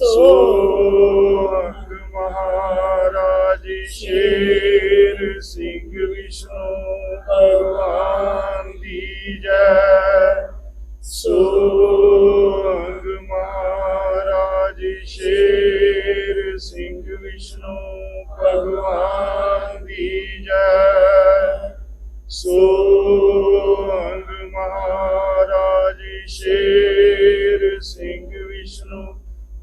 ਸੋਹੰਗ ਮਹਾਰਾਜ ਸ਼ੇਰ ਸਿੰਘ ਵਿਸ਼ਨੂੰ ਭਗਵਾਨ ਦੀ ਜੈ ਸੋਹੰਗ ਮਹਾਰਾਜ ਸ਼ੇਰ ਸਿੰਘ ਵਿਸ਼ਨੂੰ ਭਗਵਾਨ ਦੀ ਜੈ ਸੋਹੰਗ ਮਹਾਰਾਜ ਸ਼ੇਰ ਸਿੰਘ ਵਿਸ਼ਨੂੰ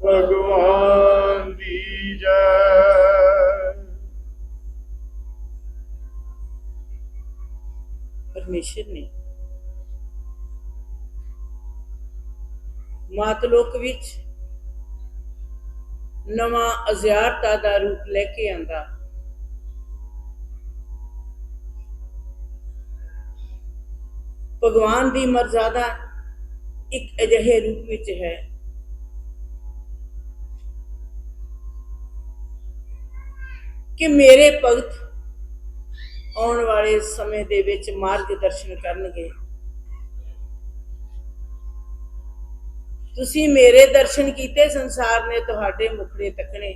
ਭਗਵਾਨ ਦੀ ਜੈ। ਪਰਮੇਸ਼ਰ ਨੇ ਮਾਤਲੋਕ ਵਿੱਚ ਨਵਾਂ ਅਜ਼ਿਆਰਤਾ ਦਾ ਰੂਪ ਲੈ ਕੇ ਆਂਦਾ। ਭਗਵਾਨ ਦੀ ਮਰਜ਼ਾਦਾ ਇੱਕ ਅਜਿਹੇ ਰੂਪ ਵਿੱਚ ਹੈ ਕਿ ਮੇਰੇ ਭਗਤ ਆਉਣ ਵਾਲੇ ਸਮੇਂ ਦੇ ਵਿੱਚ ਮਾਰਗ ਦਰਸ਼ਨ ਕਰਨਗੇ। ਤੁਸੀਂ ਮੇਰੇ ਦਰਸ਼ਨ ਕੀਤੇ, ਸੰਸਾਰ ਨੇ ਤੁਹਾਡੇ ਮੁਖੜੇ ਤੱਕਣੇ।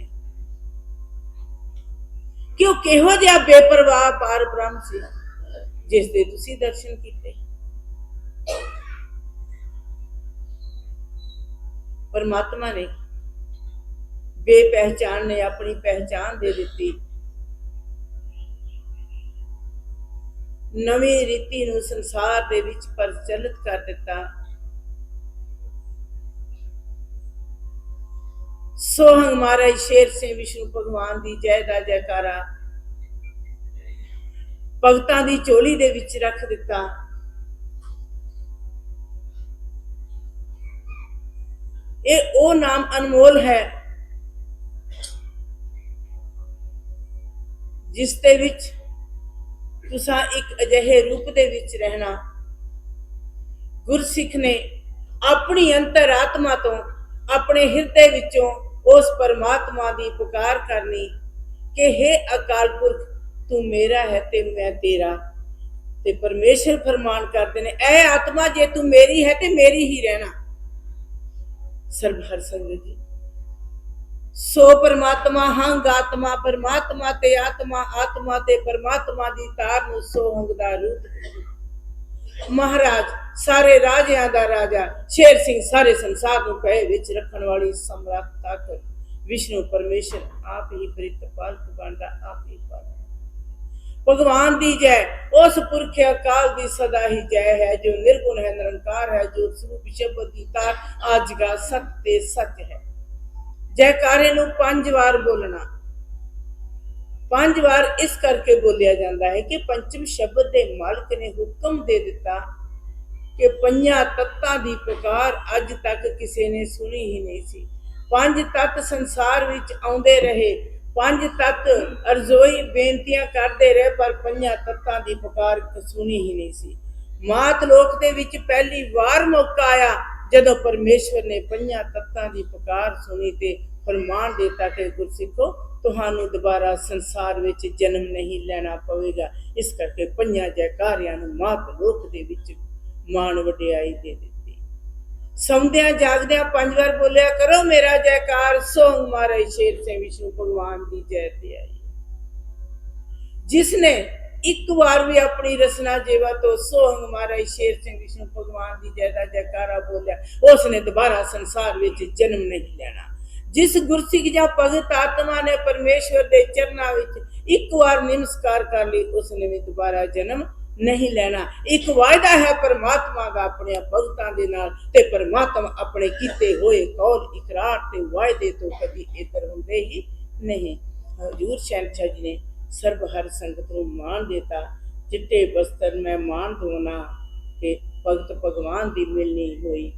ਕਿ ਉਹ ਕਿਹੋ ਜਿਹਾ ਬੇਪਰਵਾਹ ਪਾਰ ਬ੍ਰਹਮ ਸੀ ਜਿਸ ਦੇ ਤੁਸੀਂ ਦਰਸ਼ਨ ਕੀਤੇ? ਪਰਮਾਤਮਾ ਨੇ ਬੇਪਹਿਚਾਨ ਨੇ ਆਪਣੀ ਪਹਿਚਾਨ ਦੇ ਦਿੱਤੀ। ਨਵੀਂ ਰੀਤੀ ਨੂੰ ਸੰਸਾਰ ਦੇ ਵਿੱਚ ਪ੍ਰਚਲਿਤ ਕਰ ਦਿੱਤਾ। ਸੋਹੰਗ ਮਹਾਰਾਜ ਸ਼ੇਰ ਸਿੰਘ ਵਿਸ਼ਨੂੰ ਭਗਵਾਨ ਦੀ ਜੈ ਦਾ ਜੈਕਾਰਾ ਭਗਤਾਂ ਦੀ ਚੋਲੀ ਦੇ ਵਿੱਚ ਰੱਖ ਦਿੱਤਾ। ਇਹ ਉਹ ਨਾਮ ਅਨਮੋਲ ਹੈ ਜਿਸ ਦੇ ਵਿੱਚ ਤੁਸੀਂ ਇੱਕ ਅਜਿਹੇ ਰੂਪ ਦੇ ਵਿੱਚ ਰਹਿਣਾ। ਗੁਰਸਿੱਖ ਨੇ ਆਪਣੀ ਅੰਤਰਾਤਮਾ ਤੋਂ ਆਪਣੇ ਹਿਰਦੇ ਵਿੱਚੋਂ ਉਸ ਪਰਮਾਤਮਾ ਦੀ ਪੁਕਾਰ ਕਰਨੀ ਕਿ हे ਅਕਾਲ ਪੁਰਖ, ਤੂੰ ਮੇਰਾ ਹੈ ਤੇ ਮੈਂ ਤੇਰਾ। ਤੇ ਪਰਮੇਸ਼ਰ ਫਰਮਾਨ ਕਰਦੇ ਨੇ, ਐ ਆਤਮਾ, ਜੇ ਤੂੰ ਮੇਰੀ ਹੈ ਤੇ ਮੇਰੀ ਹੀ ਰਹਿਣਾ। ਸਰਬ ਹਰ ਸੰਗਤ ਜੀ। ਸੋ ਪਰਮਾਤਮਾ ਹੰਗ ਆਤਮਾ, ਪਰਮਾਤਮਾ ਤੇ ਆਤਮਾ ਆਤਮਾ ਤੇ ਪਰਮਾਤਮਾ ਦੀ ਤਾਰ ਨੂੰ ਸੋ ਹੰਗ ਦਾ ਰੂਪ ਮਹਾਰਾਜ, ਸਾਰੇ ਰਾਜਿਆਂ ਦਾ ਰਾਜਾ, ਸ਼ੇਰ ਸਿੰਘ ਸਾਰੇ ਸੰਸਾਰ ਨੂੰ ਪਏ ਵਿੱਚ ਰੱਖਣ ਵਾਲੀ ਸਮਰੱਥ ਤਾਕਤ ਵਿਸ਼ਨੂੰ ਪਰਮੇਸ਼ਰ ਆਪ ਹੀ ਪ੍ਰਿਤਪਾਲਕ ਬਣਦਾ, ਆਪ ਹੀ ਪਾਲਦਾ ਭਗਵਾਨ ਦੀ ਜੈ, ਉਸ ਪੁਰਖ ਅਕਾਲ ਦੀ ਸਦਾ ਹੀ ਜੈ ਹੈ, ਜੋ ਨਿਰਗੁਣ ਹੈ, ਨਿਰੰਕਾਰ ਹੈ, ਜੋ ਸਰੂਪ ਸ਼ਬਦ ਦੀ ਤਾਰ, ਆਜਗਾ ਸਤ ਤੇ ਸੱਚ ਹੈ। ਜੈਕਾਰੇ ਨੂੰ ਪੰਜ ਵਾਰ ਬੋਲਣਾ। ਪੰਜ ਵਾਰ ਇਸ ਕਰਕੇ ਬੋਲਿਆ ਜਾਂਦਾ ਹੈ ਕਿ ਪੰਚਮ ਸ਼ਬਦ ਦੇ ਮਾਲਕ ਨੇ ਹੁਕਮ ਦੇ ਦਿੱਤਾ ਕਿ ਪੰਜਾਂ ਤੱਤਾਂ ਦੀ ਪੁਕਾਰ ਅੱਜ ਤੱਕ ਕਿਸੇ ਨੇ ਸੁਣੀ ਹੀ ਨਹੀਂ ਸੀ। ਪੰਜ ਤੱਤ ਸੰਸਾਰ ਵਿੱਚ ਆਉਂਦੇ ਰਹੇ। ਪੰਜ ਤੱਤ ਅਰਜ਼ੋਈ ਬੇਨਤੀਆਂ ਕਰਦੇ ਰਹੇ, ਪਰ ਪੰਜਾਂ ਤੱਤਾਂ ਦੀ ਪੁਕਾਰ ਸੁਣੀ ਹੀ ਨਹੀਂ ਸੀ। ਮਾਤ ਲੋਕ ਦੇ ਵਿੱਚ ਪਹਿਲੀ ਵਾਰ ਮੌਕਾ ਆਇਆ। ਜਦੋਂ ਪਰਮੇਸ਼ਵਰ ਨੇ ਪੰਜਾਂ ਤੱਤਾਂ ਦੀ ਪੁਕਾਰ ਸੁਣੀ ਤੇ ਫਰਮਾਨ ਦਿੱਤਾ ਕਿ ਗੁਰਸਿੱਖੋ, ਤੁਹਾਨੂੰ ਦੁਬਾਰਾ ਸੰਸਾਰ ਵਿੱਚ ਜਨਮ ਨਹੀਂ ਲੈਣਾ ਪਵੇਗਾ। ਇਸ ਕਰਕੇ ਪੰਜਾਂ ਜੈਕਾਰਿਆਂ ਨੂੰ ਮਾਤ ਲੋਕ ਦੇ ਵਿੱਚ ਮਾਣ ਵਡਿਆਈ ਦੇ ਦਿੱਤੀ। ਸੌਂਦਿਆਂ ਜਾਗਦਿਆਂ ਪੰਜ ਵਾਰ ਬੋਲਿਆ, ਕਰੋ ਮੇਰਾ ਜੈਕਾਰ, ਸੋਂਗ ਮਾਰੇ ਸ਼ੇਰ ਸੇ ਵਿਸ਼ਨੂੰ, ਭਗਵਾਨ ਦੀ ਜੈ ਤੇ ਆਈ ਜਿਸ ਨੇ ਇੱਕ ਵਾਰ ਵੀ ਆਪਣੀ ਰਸਨਾ ਜੇਵਾ ਤੋਂ ਸੋਹੰਗ ਮਾਰੇ ਸ਼ੇਰ ਸਿੰਘ ਵਿਸ਼ਨੂੰ ਭਗਵਾਨ ਦੀ ਜੈ ਦਾ ਜੈਕਾਰਾ ਬੋਲਿਆ ਉਸ ਨੇ ਦੁਬਾਰਾ ਸੰਸਾਰ ਵਿੱਚ ਜਨਮ ਨਹੀਂ ਲੈਣਾ। ਜਿਸ ਗੁਰਸਿੱਖ ਜਾਂ ਭਗਤ ਆਤਮਾ ਨੇ ਪਰਮੇਸ਼ਵਰ ਦੇ ਚਰਨਾਂ ਵਿੱਚ ਇੱਕ ਵਾਰ ਨਮਸਕਾਰ ਕਰ ਲਈ ਉਸ ਨੇ ਵੀ ਦੁਬਾਰਾ ਜਨਮ ਨਹੀਂ ਲੈਣਾ। ਇੱਕ ਵਾਅਦਾ ਹੈ ਪਰਮਾਤਮਾ ਦਾ ਆਪਣੇ ਭਗਤਾਂ ਦੇ ਨਾਲ ਤੇ ਪਰਮਾਤਮਾ ਆਪਣੇ ਕੀਤੇ ਹੋਏ ਕੌਲ, ਇਕਰਾਰ ਤੇ ਵਾਅਦੇ ਤੋਂ ਕਦੀ ਇਧਰ ਹੁੰਦੇ ਹੀ ਨਹੀਂ। ਹਜੂਰ ਸ਼ਹਿਨशाह ਜੀ ਨੇ ਸਰਬ ਹਰ ਸੰਗਤ ਨੂੰ ਮਾਣ ਦਿੱਤਾ, ਚਿੱਟੇ ਬਸਤਰ ਮੈਂ ਮਾਣ ਦੋਨਾ ਤੇ ਭਗਤ ਭਗਵਾਨ ਦੀ ਮਿਲਣੀ ਹੋਈ।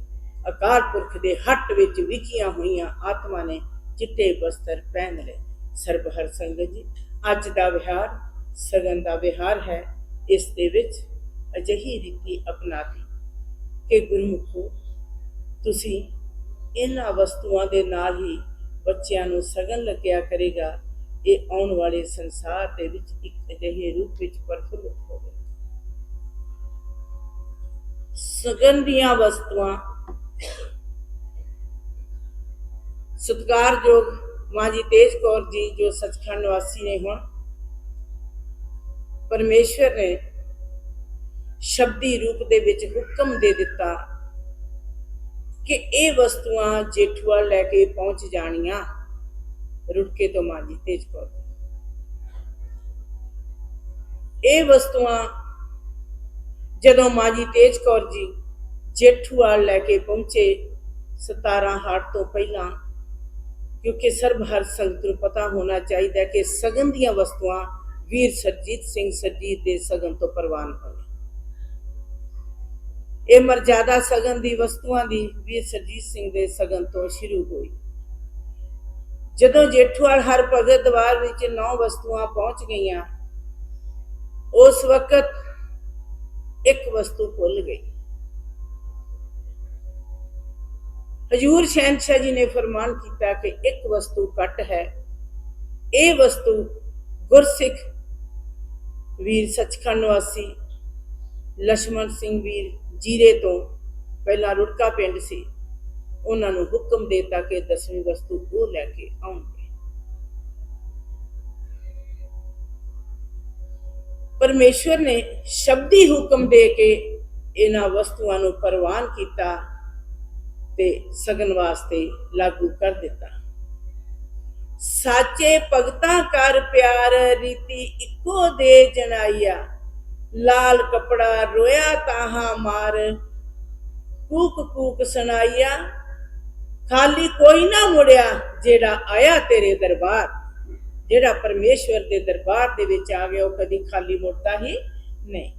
ਅਕਾਲ ਪੁਰਖ ਦੇ ਹੱਟ ਵਿੱਚ ਵਿਖੀਆਂ ਹੋਈਆਂ ਆਤਮਾ ਨੇ ਚਿੱਟੇ ਬਸਤਰ ਪਹਿਨ ਲਏ। ਸਰਬ ਹਰ ਸੰਗਤ ਜੀ, ਅੱਜ ਦਾ ਵਿਹਾਰ ਸਗਨ ਦਾ ਵਿਹਾਰ ਹੈ। ਇਸ ਦੇ ਵਿੱਚ ਅਜਿਹੀ ਰੀਤੀ ਅਪਣਾਤੀ ਕਿ ਗੁਰਮੁਖੋ ਤੁਸੀਂ ਇਹਨਾਂ ਵਸਤੂਆਂ ਦੇ ਨਾਲ ਹੀ ਬੱਚਿਆਂ ਨੂੰ ਸਗਨ ਲੱਗਿਆ ਕਰੇਗਾ। ਇਹ ਆਉਣ ਵਾਲੇ ਸੰਸਾਰ ਦੇ ਵਿੱਚ ਇੱਕ ਅਜਿਹੇ ਰੂਪ ਵਿੱਚ ਪ੍ਰਫੁੱਲਤ ਹੋਵੇ। ਸਗਨ ਦੀਆਂ ਵਸਤੂਆਂ, ਸਤਿਕਾਰਯੋਗ ਮਾਂ ਜੀ ਤੇਜ ਕੌਰ ਜੀ ਜੋ ਸਚਖੰਡ ਵਾਸੀ ਨੇ ਹੁਣ ਪਰਮੇਸ਼ਰ ਨੇ ਸ਼ਬਦੀ ਰੂਪ ਦੇ ਵਿੱਚ ਹੁਕਮ ਦੇ ਦਿੱਤਾ ਕਿ ਇਹ ਵਸਤੂਆਂ ਜੇਠੂਆ ਲੈ ਕੇ ਪਹੁੰਚ ਜਾਣੀਆਂ। ਰੁੜਕੇ ਤੋਂ ਮਾਂ ਜੀ ਤੇਜ ਕੌਰ ਇਹ ਵਸਤੂਆਂ ਜਦੋਂ ਮਾਂ ਜੀ ਤੇਜ ਕੌਰ ਜੀ ਜੇਠੂਵਾਲ ਲੈ ਕੇ ਪਹੁੰਚੇ 17 ਹਾਟ ਤੋਂ ਪਹਿਲਾਂ, ਕਿਉਂਕਿ ਸਰਬ ਹਰ ਸੰਗਤ ਨੂੰ ਪਤਾ ਹੋਣਾ ਚਾਹੀਦਾ ਕਿ ਸਗਨ ਦੀਆਂ ਵਸਤੂਆਂ ਵੀਰ ਸਰਜੀਤ ਸਿੰਘ ਸਰਜੀਤ ਦੇ ਸਗਨ ਤੋਂ ਪ੍ਰਵਾਨ ਹੋਈਆਂ ਇਹ ਮਰਜ਼ਾਦਾ ਸਗਨ ਦੀ ਵਸਤੂਆਂ ਦੀ ਵੀਰ ਸਰਜੀਤ ਸਿੰਘ ਦੇ ਸਗਨ ਤੋਂ ਸ਼ੁਰੂ ਹੋਈ। ਜਦੋਂ ਜੇਠੂਆਲ ਹਰ ਭਗਤ ਦਵਾਰ ਵਿੱਚ ਨੌ ਵਸਤੂਆਂ ਪਹੁੰਚ ਗਈਆਂ, ਉਸ ਵਕਤ ਇੱਕ ਵਸਤੂ ਭੁੱਲ ਗਈ। ਹਜੂਰ ਸ਼ਹਿਨशाह ਜੀ ਨੇ ਫਰਮਾਨ ਕੀਤਾ ਕਿ ਇੱਕ ਵਸਤੂ ਘੱਟ ਹੈ। ਇਹ ਵਸਤੂ ਗੁਰਸਿੱਖ ਵੀਰ ਸੱਚਖੰਡ ਵਾਸੀ ਲక్ష్మణ ਸਿੰਘ ਵੀਰ ਜੀਰੇ ਤੋਂ ਪਹਿਲਾਂ ਰੁੜਕਾ ਪਿੰਡ ਸੀ। ਉਹਨਾਂ ਨੂੰ ਹੁਕਮ ਦੇਤਾ ਕਿ ਦਸਵੀਂ ਵਸਤੂ ਉਹ ਲੈ ਕੇ ਆਉਣਗੇ। ਪਰਮੇਸ਼ਵਰ ਨੇ ਸ਼ਬਦੀ ਹੁਕਮ ਦੇ ਕੇ ਇਹਨਾਂ ਵਸਤੂਆਂ ਨੂੰ ਪ੍ਰਵਾਨ ਕੀਤਾ ਤੇ ਸਗਨ ਵਾਸਤੇ ਲਾਗੂ ਕਰ ਦਿੱਤਾ। ਸਾਚੇ ਭਗਤਾਂ ਕਰ ਪਿਆਰ ਰੀਤੀ ਇੱਕੋ ਦੇ ਜਨਾਈਆ, ਲਾਲ ਕਪੜਾ ਰੋਇਆ ਤਾਹਾਂ ਮਾਰ ਕੂਕ ਕੂਕ ਸੁਣਾਈਆ ਖਾਲੀ ਕੋਈ ਨਾ ਮੁੜਿਆ ਜਿਹੜਾ ਆਇਆ ਤੇਰੇ ਦਰਬਾਰ। ਜਿਹੜਾ ਪਰਮੇਸ਼ਵਰ ਦੇ ਦਰਬਾਰ ਦੇ ਵਿੱਚ ਆ ਗਿਆ, ਉਹ ਕਦੀ ਖਾਲੀ ਮੁੜਦਾ ਹੀ ਨਹੀਂ।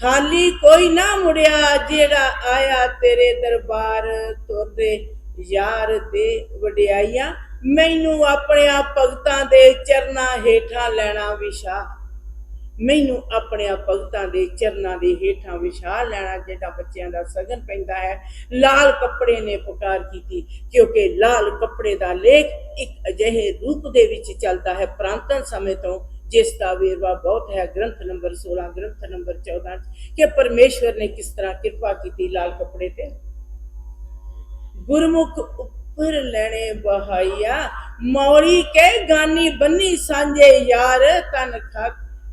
ਖਾਲੀ ਕੋਈ ਨਾ ਮੁੜਿਆ ਜਿਹੜਾ ਆਇਆ ਤੇਰੇ ਦਰਬਾਰ ਤੁਰਦੇ ਯਾਰ ਦੇ ਵਡਿਆਈਆਂ। ਮੈਨੂੰ ਆਪਣੇ ਭਗਤਾਂ ਦੇ ਚਰਨਾਂ ਹੇਠਾਂ ਲੈਣਾ ਵਿਸ਼ਾ। ਮੈਨੂੰ ਆਪਣੇ ਭਗਤਾਂ ਦੇ ਚਰਨਾਂ ਦੇ ਹੇਠਾਂ ਵਿਸ਼ਾ ਲੈਣਾ ਜਿਹੜਾ ਬੱਚਿਆਂ ਦਾ ਸਗਨ ਪੈਂਦਾ ਹੈ। ਲਾਲ ਕੱਪੜੇ ਨੇ ਪੁਕਾਰ ਕੀਤੀ, ਕਿਉਂਕਿ ਲਾਲ ਕੱਪੜੇ ਦਾ ਲੇਖ ਇੱਕ ਅਜਿਹੇ ਰੂਪ ਦੇ ਵਿੱਚ ਚੱਲਦਾ ਹੈ ਪ੍ਰਾਂਤਨ ਸਮੇਂ ਤੋਂ, ਜਿਸ ਦਾ ਵੇਰਵਾ ਬਹੁਤ ਹੈ। ਗ੍ਰੰਥ ਨੰਬਰ 16 ਗ੍ਰੰਥ ਨੰਬਰ 14 ਕਿ ਪਰਮੇਸ਼ਵਰ ਨੇ ਕਿਸ ਤਰ੍ਹਾਂ ਕਿਰਪਾ ਕੀਤੀ ਲਾਲ ਕੱਪੜੇ ਤੇ? ਗੁਰਮੁਖ ਉੱਪਰ ਲੈਣੇ ਬਹਾਈਆ, ਮੌਰੀ ਕੇ ਗਾਨੀ ਬੰਨੀ ਸਾਂਝੇ ਯਾਰ ਤਨ ਖਾ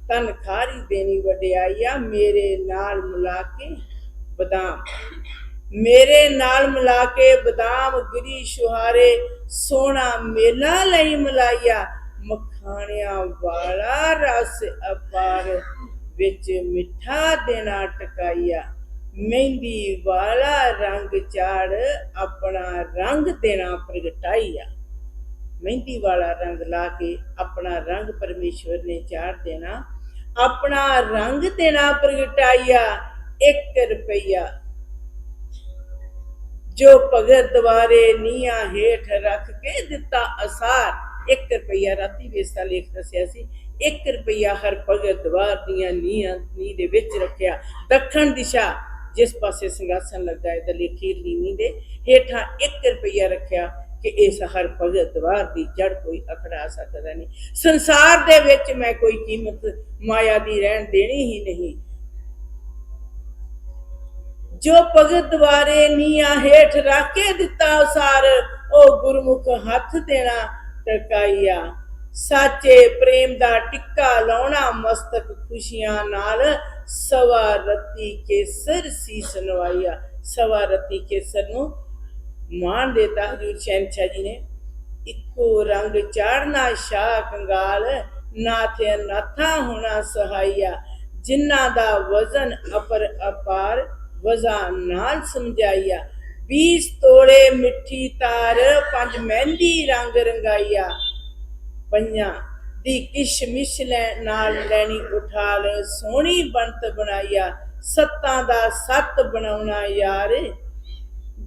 ਤਨ ਖਾਰੀ ਦੇਣੀ ਵਡਿਆਈਆ, ਮੇਰੇ ਨਾਲ ਮਿਲਾ ਕੇ ਬਦਾਮ। ਮੇਰੇ ਨਾਲ ਮਿਲਾ ਕੇ ਬਦਾਮ, ਗਿਰੀ ਸ਼ੁਹਾਰੇ ਸੋਨਾ ਮੇਲਾ ਲਈ ਮਲਾਈਆ ਮਖਾਣਿਆਂ ਵਾਲਾ ਰਸ ਅਪਾਰ ਵਿੱਚ ਮਿੱਠਾ ਦੇਣਾ ਟਕਾਈਆ ਮਹਿੰਦੀ ਵਾਲਾ ਰੰਗ ਚਾੜ ਆਪਣਾ ਰੰਗ ਦੇਣਾ ਪ੍ਰਗਟਾਈਆ ਮਹਿੰਦੀ ਵਾਲਾ ਰੰਗ ਲਾ ਕੇ ਆਪਣਾ ਰੰਗ ਪਰਮੇਸ਼ਵਰ ਨੇ ਚਾੜ ਦੇਣਾ। ਆਪਣਾ ਰੰਗ ਦੇਣਾ ਪ੍ਰਗਟਾਈਆ 1 ਰੁਪਈਆ। ਜੋ ਭਗਤ ਦਵਾਰੇ ਨੀਆਂ ਹੇਠ ਰੱਖ ਕੇ ਦਿੱਤਾ ਅਸਾਰ 1 ਰੁਪਈਆ। ਰਾਤੀ ਵੇਸਾ ਲੇਖ ਦੱਸਿਆ ਸੀ 1 ਰੁਪਈਆ ਹਰ ਭਗਤ ਦਵਾਰ ਦੀਆਂ ਨੀਆਂ ਨੀ ਦੇ ਵਿੱਚ ਰੱਖਿਆ। ਦੱਖਣ ਦਿਸ਼ਾ, ਜਿਸ ਪਾਸੇ ਸਿੰਘਾਸਨ ਲੱਗਾ ਹੈ ਦਲੇਖੀਰ ਨੀਵੀਂ ਦੇ ਹੇਠਾਂ 1 ਰੁਪਈਆ ਰੱਖਿਆ। ਕਿ ਇਸ ਹਰ ਭਗਤ ਦਵਾਰ ਦੀ ਜੜ ਕੋਈ ਅਖੜਾ ਸਕਦਾ ਨਹੀਂ। ਸੰਸਾਰ ਦੇ ਵਿੱਚ ਮੈਂ ਕੋਈ ਕੀਮਤ ਮਾਇਆ ਦੀ ਰਹਿਣ ਦੇਣੀ ਹੀ ਨਹੀਂ। ਜੋ ਭਗਤ ਦਵਾਰੇ ਨੀਆਂ ਹੇਠ ਰੱਖ ਕੇ ਦਿੱਤਾ ਉਸਾਰ, ਉਹ ਗੁਰਮੁਖ ਹੱਥ ਦੇਣਾ ਟਕਾਈਆ। ਸਾਚੇ ਪ੍ਰੇਮ ਦਾ ਟਿੱਕਾ ਲਾਉਣਾ ਮਸਤਕ ਖੁਸ਼ੀਆਂ ਨਾਲ। ਸਵਾ ਰਤੀ ਕੇ ਸਿਰ ਸੀਸ ਨਵਾਈਆ ਸਵਾ ਰਤੀ ਕੇ ਸਿਰ ਨੂੰ ਮਾਨ ਦੇਤਾ ਹਜੂਰ ਸ਼ਹਿਨशाह ਜੀ ਨੇ। ਇੱਕੋ ਰੰਗ ਚਾੜਨਾ ਸ਼ਾਹ ਕੰਗਾਲ ਨਾਥੇ ਨਾਥਾ ਹੋਣਾ ਸਹਾਈਆ ਜਿਨ੍ਹਾਂ ਦਾ ਵਜ਼ਨ ਅਪਰ ਅਪਾਰ, ਵਜ਼ਾ ਨਾਲ ਸਮਝਾਈਆ 20 ਤੋੜੇ ਮਿੱਠੀ ਤਾਰ, ਪੰਜ ਮਹਿੰਦੀ ਰੰਗ ਰੰਗਾਈਆ ਪੰਜਾਂ ਦੀ ਕਿਸ਼ਮਿਸ਼ ਲੈ ਨਾਲ ਲੈਣੀ ਉਠਾਲ, ਸੋਹਣੀ ਬਣਤ ਬਣਾਈਆ ਸੱਤਾਂ ਦਾ ਸੱਤ ਬਣਾਉਣਾ ਯਾਰ।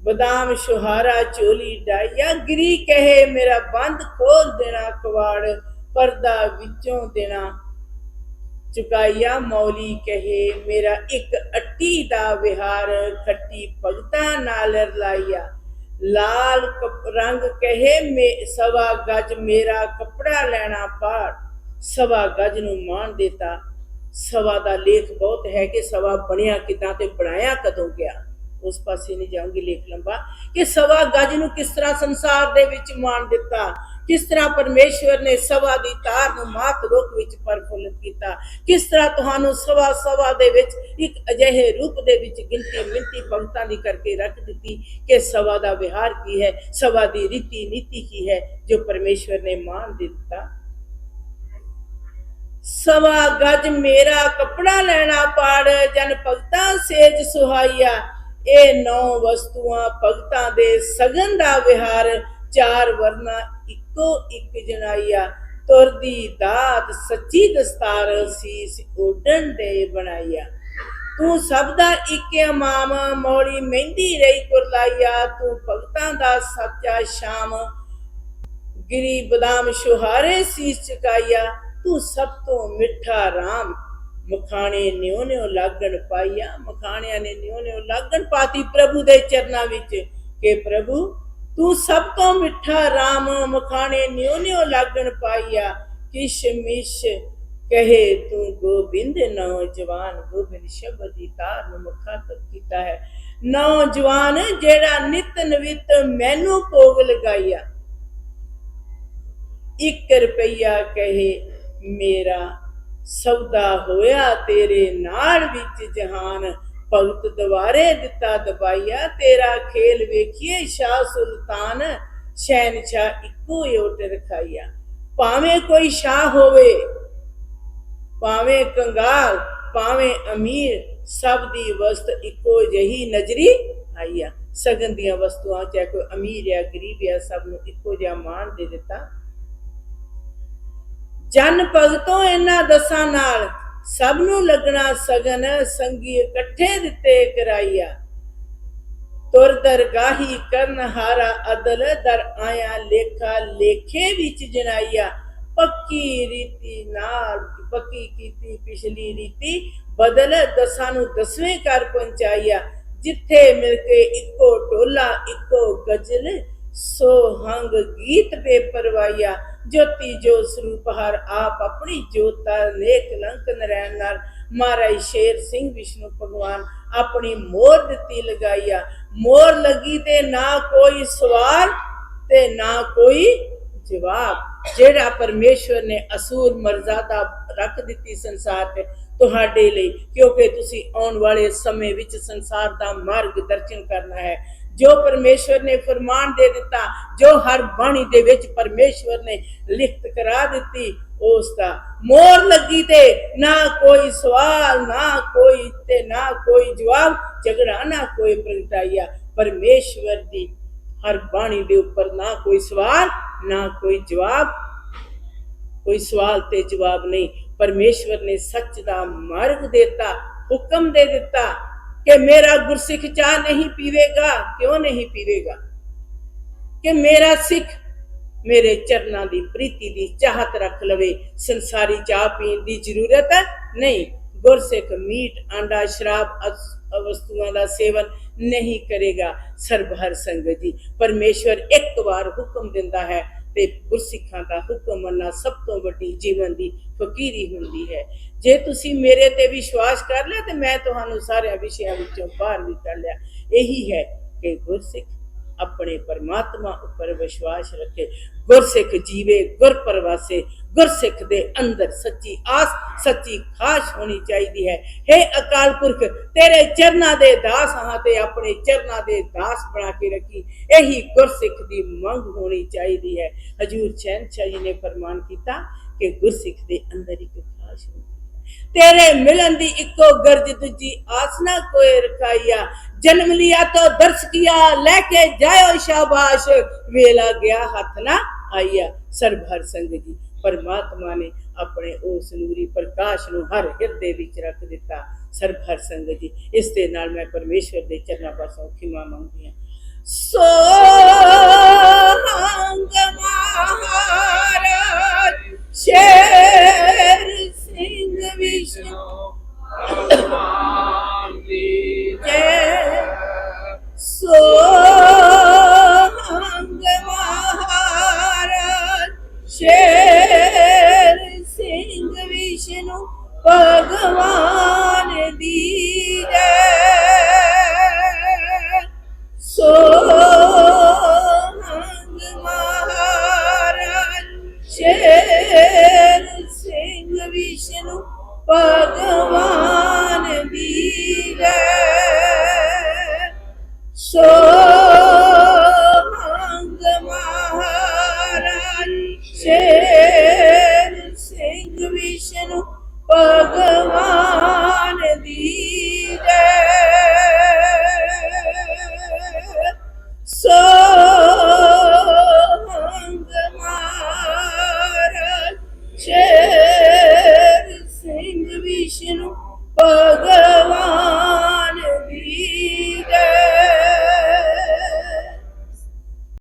ਬਦਾਮ, ਸ਼ੁਹਾਰਾ, ਚੋਲੀ ਡਾਈਆ ਗਰੀ ਕਹੇ, ਮੇਰਾ ਬੰਦ ਖੋਲ ਦੇਣਾ, ਕਵਾੜ ਪਰਦਾ ਵਿੱਚੋਂ ਦੇਣਾ। ਚੁਕਾਈਆ ਮੌਲੀ ਕਹੇ, ਮੇਰਾ ਇੱਕ ਅੱਟੀ ਦਾ ਵਿਹਾਰ, ਖੱਟੀ ਭਗਤਾਂ ਨਾਲ ਰਲਾਈਆ ਲਾਲ ਰੰਗ ਕਹੇ, ਮੇ, ਸਵਾ ਗਜ ਮੇਰਾ ਕੱਪੜਾ ਲੈਣਾ ਪਾੜ। ਸਵਾ ਗਜ ਨੂੰ ਮਾਣ ਦਿੱਤਾ। ਸਵਾ ਦਾ ਲੇਖ ਬਹੁਤ ਹੈ ਕਿ ਸਵਾ ਬਣਿਆ ਕਿਦਾਂ ਤੇ ਬਣਾਇਆ ਕਦੋਂ ਗਿਆ। ਉਸ ਪਾਸੇ ਨਹੀਂ ਜਾਊਂਗੀ ਲੇਖ ਲੰਬਾ, ਕਿ ਸਵਾ ਗਜ ਨੂੰ ਕਿਸ ਤਰ੍ਹਾਂ ਸੰਸਾਰ ਦੇ ਵਿੱਚ ਮਾਣ ਦਿੱਤਾ, ਕਿਸ ਤਰ੍ਹਾਂ ਪਰਮੇਸ਼ਵਰ ਨੇ ਸਵਾ ਦੀ ਤਾਰ ਨੂੰ ਮਾਤ ਰੂਪ ਵਿੱਚ ਪਰਫੁੱਲਤ ਕੀਤਾ, ਕਿਸ ਤਰ੍ਹਾਂ ਤੁਹਾਨੂੰ ਸਵਾ ਸਵਾ ਦੇ ਵਿੱਚ ਇੱਕ ਅਜਿਹੇ ਰੂਪ ਦੇ ਵਿੱਚ ਗਿਣਤੀ ਮਿੰਤੀ ਭਗਤਾਂ ਦੀ ਕਰਕੇ ਰੱਖ ਦਿੱਤੀ ਕਿ ਸਵਾ ਦਾ ਵਿਹਾਰ ਕੀ ਹੈ, ਸਵਾ ਦੀ ਰੀਤੀ ਨੀਤੀ ਕੀ ਹੈ, ਜੋ ਪਰਮੇਸ਼ਵਰ ਨੇ ਮਾਨ ਦਿੱਤਾ। ਸਵਾ ਗਜ ਮੇਰਾ ਕੱਪੜਾ ਲੈਣਾ ਪਾੜ, ਜਨ ਭਗਤਾਂ ਸੇਜ ਸੁਹਾਈਆ ਇਹ ਨੌ ਵਸਤੂਆਂ ਭਗਤਾਂ ਦੇ ਸਗਨ ਦਾ ਵਿਹਾਰ, ਚਾਰ ਵਰਨਾ ਇੱਕੋ ਇੱਕ ਜਨਾਈਆ, ਤੁਰਦੀ ਦਾਤ ਸੱਚੀ ਦਸਤਾਰ ਸੀਸ ਓਡਣ ਦੇ ਬਣਾਈਆ। ਤੂੰ ਸਭ ਦਾ ਇੱਕ ਇਮਾਮ, ਮੌਲੀ ਮਹਿੰਦੀ ਰਹੀ ਕੁਰਲਾਈਆ, ਤੂੰ ਭਗਤਾਂ ਦਾ ਸੱਚਾ ਸ਼ਾਮ। ਗਿਰੀ ਬਦਾਮ ਸ਼ੁਹਾਰੇ ਸੀਸ ਚਕਾਈਆ, ਤੂੰ ਸਭ ਤੋਂ ਮਿੱਠਾ ਰਾਮ। ਮਖਾਣੇ ਨਿਉ ਨਿਉ ਲਾਗਣ ਪਾਈਆ। ਮਖਾਣਿਆਂ ਨੇ ਨਿਉ ਨਿਉ ਲਾਗਣ ਪਾਤੀ ਪ੍ਰਭੂ ਦੇ ਚਰਨਾਂ ਵਿੱਚ ਕਿ ਪ੍ਰਭੂ, ਤੂੰ ਸਭ ਤੋਂ ਮਿੱਠਾ ਰਾਮ ਮਖਾਣੇ ਨਿਉ ਨਿਉ ਲਾਗਣ ਪਾਈਆ। ਕਿਸ਼ਮਿਸ਼ ਕਹੇ ਤੂੰ ਗੋਬਿੰਦ, ਨੌਜਵਾਨ ਗੋਬਿੰਦ ਸ਼ਬਦ ਦੀ ਤਾਰ ਨੂੰ ਮੁਖਾਤਬ ਕੀਤਾ ਹੈ। ਨੌਜਵਾਨ ਜਿਹੜਾ ਨਿਤ ਨਵਿਤ ਮੈਨੂੰ ਭੋਗ ਲਗਾਈਆ। ਇੱਕ ਰੁਪਈਆ ਕਹੇ, ਮੇਰਾ ਸੌਦਾ ਹੋਇਆ, ਤੇਰੇ ਨਾਲ ਵਿੱਚ ਜਹਾਨ। ਭਗਤ ਦਵਾਰੇ ਦਿੱਤਾ ਦਬਾਈਆ ਤੇਰਾ ਖੇਲ ਵੇਖੀਏ, ਸ਼ਾਹ ਸੁਲਤਾਨ ਸ਼ਹਿਨਸ਼ਾਹ ਇੱਕੋ ਓਟ ਰਖਾਈਆ ਭਾਵੇਂ ਕੋਈ ਸ਼ਾਹ ਹੋਵੇ, ਭਾਵੇਂ ਕੰਗਾਲ, ਭਾਵੇਂ ਅਮੀਰ, ਸਭ ਦੀ ਵਸਤ ਇੱਕੋ ਜਹੀ ਨਜ਼ਰੀ ਆਈਆ ਸਗਨ ਦੀਆਂ ਵਸਤੂਆਂ ਚਾਹੇ ਕੋਈ ਅਮੀਰ ਜਾਂ ਗਰੀਬ ਜਾਂ ਸਭ ਨੂੰ ਇੱਕੋ ਜਿਹਾ ਮਾਣ ਦੇ ਦਿੱਤਾ। ਜਨ ਭਗਤੋਂ ਇਹਨਾਂ ਦਸਾਂ ਨਾਲ ਸਭ ਨੂੰ ਲੱਗਣਾ ਸਗਨ ਸੰਗੀ ਇਕੱਠੇ ਦਿੱਤੇ ਕਰਾਈਆ। ਤੁਰ ਦਰਗਾਹੀ ਕਰਨ ਹਾਰਾ ਅਦਲ ਦਰ ਆਇਆ ਲੇਖਾ ਲੇਖੇ ਵਿੱਚ ਜਨਾਈਆ। ਪੱਕੀ ਰੀਤੀ ਨਾਲ ਪੱਕੀ ਕੀਤੀ ਪਿਛਲੀ ਰੀਤੀ ਬਦਲ ਦਸਾਂ ਨੂੰ ਦਸਵੇਂ ਕਰ ਪਹੁੰਚਾਈਆ। ਜਿੱਥੇ ਮਿਲ ਕੇ ਇੱਕੋ ਟੋਲਾ, ਇੱਕੋ ਗਜ਼ਲ ਸੋ ਗੀਤ ਪੇ ਜੋਤੀ ਜੋ ਸਰੂਪ ਹਰ ਆਪ ਆਪਣੀ ਜੋਤਾ ਨੇਕ ਲੰਕ ਨਰੈਣ ਨਾਲ। ਮਹਾਰਾਜ ਸ਼ੇਰ ਸਿੰਘ ਵਿਸ਼ਨੂੰ ਭਗਵਾਨ, ਆਪਣੀ ਮੋਰ ਦਿੱਤੀ ਲਗਾਈਆ। ਮੋਰ ਲੱਗੀ ਤੇ ਨਾ ਕੋਈ ਸਵਾਲ ਤੇ ਨਾ ਕੋਈ ਜਵਾਬ। ਜਿਹੜਾ ਪਰਮੇਸ਼ਵਰ ਨੇ ਅਸੂਰ ਮਰਜ਼ਾਦਾ ਰੱਖ ਦਿੱਤੀ ਸੰਸਾਰ ਤੇ ਤੁਹਾਡੇ ਲਈ, ਕਿਉਂਕਿ ਤੁਸੀਂ ਆਉਣ ਵਾਲੇ ਸਮੇਂ ਵਿੱਚ ਸੰਸਾਰ ਦਾ ਮਾਰਗ ਦਰਸ਼ਨ ਕਰਨਾ ਹੈ। ਜੋ ਪਰਮੇਸ਼ਵਰ ਨੇ ਫਰਮਾਨ ਦੇ ਦਿੱਤਾ, ਜੋ ਹਰ ਬਾਣੀ ਦੇ ਵਿੱਚ ਪਰਮੇਸ਼ਵਰ ਨੇ ਲਿਖਤ ਕਰਾ ਦਿੱਤੀ, ਉਸ ਦਾ ਮੋਰ ਲੱਗੀ ਤੇ ਨਾ ਕੋਈ ਸਵਾਲ, ਨਾ ਕੋਈ ਤੇ ਨਾ ਕੋਈ ਜਵਾਬ, ਝਗੜਾ ਨਾ ਕੋਈ ਪ੍ਰਗਟਾਈਆ। ਪਰਮੇਸ਼ਵਰ ਦੀ ਹਰ ਬਾਣੀ ਦੇ ਉੱਪਰ ਨਾ ਕੋਈ ਸਵਾਲ, ਨਾ ਕੋਈ ਜਵਾਬ, ਕੋਈ ਸਵਾਲ ਤੇ ਜਵਾਬ ਨਹੀਂ। ਪਰਮੇਸ਼ਵਰ ਨੇ ਸੱਚ ਦਾ ਮਾਰਗ ਦਿੱਤਾ, ਹੁਕਮ ਦੇ ਦਿੱਤਾ ਕਿ ਮੇਰਾ ਗੁਰਸਿੱਖ ਚਾਹ ਨਹੀਂ ਪੀਵੇਗਾ, ਕਿਉਂ ਨਹੀਂ ਪੀਵੇਗਾ? ਕਿ ਮੇਰਾ ਸਿੱਖ ਮੇਰੇ ਚਰਨਾਂ ਦੀ ਪ੍ਰੀਤੀ ਦੀ ਚਾਹਤ ਰੱਖ ਲਵੇ, ਸੰਸਾਰੀ ਚਾਹ ਪੀਣ ਦੀ ਜ਼ਰੂਰਤ ਨਹੀਂ, ਗੁਰਸਿੱਖ ਮੀਟ, ਆਂਡਾ, ਸ਼ਰਾਬ ਵਸਤੂਆਂ ਦਾ ਸੇਵਨ ਨਹੀਂ ਕਰੇਗਾ ਸਰਬਹਰ ਸੰਗਤ ਜੀ। ਪਰਮੇਸ਼ਵਰ ਇੱਕ ਵਾਰ ਹੁਕਮ ਦਿੰਦਾ ਹੈ ਤੇ ਗੁਰਸਿੱਖਾਂ ਦਾ ਹੁਕਮ ਮੰਨਣਾ ਸਭ ਤੋਂ ਵੱਡੀ ਜੀਵਨ ਦੀ ਫਕੀਰੀ ਹੁੰਦੀ ਹੈ। ਜੇ ਤੁਸੀਂ ਮੇਰੇ ਤੇ ਵਿਸ਼ਵਾਸ ਕਰ ਲਿਆ ਤੇ ਮੈਂ ਤੁਹਾਨੂੰ ਸਾਰਿਆਂ ਵਿਸ਼ਿਆਂ ਵਿੱਚੋਂ ਬਾਹਰ ਵੀ ਕਰ ਲਿਆ। ਇਹੀ ਹੈ ਕਿ ਗੁਰਸਿੱਖ ਆਪਣੇ ਪਰਮਾਤਮਾ ਉੱਪਰ ਵਿਸ਼ਵਾਸ ਰੱਖੇ। ਗੁਰਸਿੱਖ ਜੀਵੇ, ਗੁਰ ਪਰਵਾਸੇ, ਗੁਰਸਿੱਖ ਦੇ ਅੰਦਰ ਸੱਚੀ ਆਸ, ਸੱਚੀ ਖਾਸ਼ ਹੋਣੀ ਚਾਹੀਦੀ ਹੈ। हे ਅਕਾਲ ਪੁਰਖ, ਤੇਰੇ ਚਰਨਾਂ ਦੇ ਦਾਸ ਹਾਂ ਤੇ ਆਪਣੇ ਚਰਨਾਂ ਦੇ ਦਾਸ ਬਣਾ ਕੇ ਰੱਖੀ। ਇਹੀ ਗੁਰਸਿੱਖ ਦੀ ਮੰਗ ਹੋਣੀ ਚਾਹੀਦੀ ਹੈ। ਹਜੂਰ ਚੈਨਸ਼ਾਹ ਜੀ ਨੇ ਫਰਮਾਨ ਕੀਤਾ ਕਿ ਗੁਰਸਿੱਖ ਦੇ ਅੰਦਰ ਇੱਕ ਖਾਸ਼ ਹੁੰਦੀ ਹੈ। ਤੇਰੇ ਮਿਲਣ ਦੀ ਇੱਕੋ ਗਰਜ, ਦੂਜੀ ਆਸ ਨਾ ਕੋਈ ਰਖਾਈਆ। ਜਨਮ ਲਿਆ ਤੋ ਦਰਸ ਕੀਆ, ਲੈ ਕੇ ਜਾਇਓ ਸ਼ਾਬਾਸ਼। ਵੇਲਾ ਗਿਆ ਹੱਥ ਨਾ ਆਈਆ ਸਰਬਹਰ ਸੰਗ ਜੀ। ਪਰਮਾਤਮਾ ਨੇ ਆਪਣੇ ਉਸ ਨੂਰੀ ਪ੍ਰਕਾਸ਼ ਨੂੰ ਹਰ ਹਿਰਦੇ ਵਿੱਚ ਰੱਖ ਦਿੱਤਾ ਸਰਬਹਰ ਸੰਗ ਜੀ। ਇਸ ਦੇ ਨਾਲ ਮੈਂ ਪਰਮੇਸ਼ਵਰ ਦੇ ਚਰਨਾਂ ਪਾਸੋਂ ਖਿਮਾ ਮੰਗਦੀ ਹਾਂ। ਸੋਹੰਗ ਮਹਾਰਾਜ, ਸ਼ੇਰ ਸਿੰਘ ਵਿਸ਼ਨੂੰ ਜੈ ਸੋ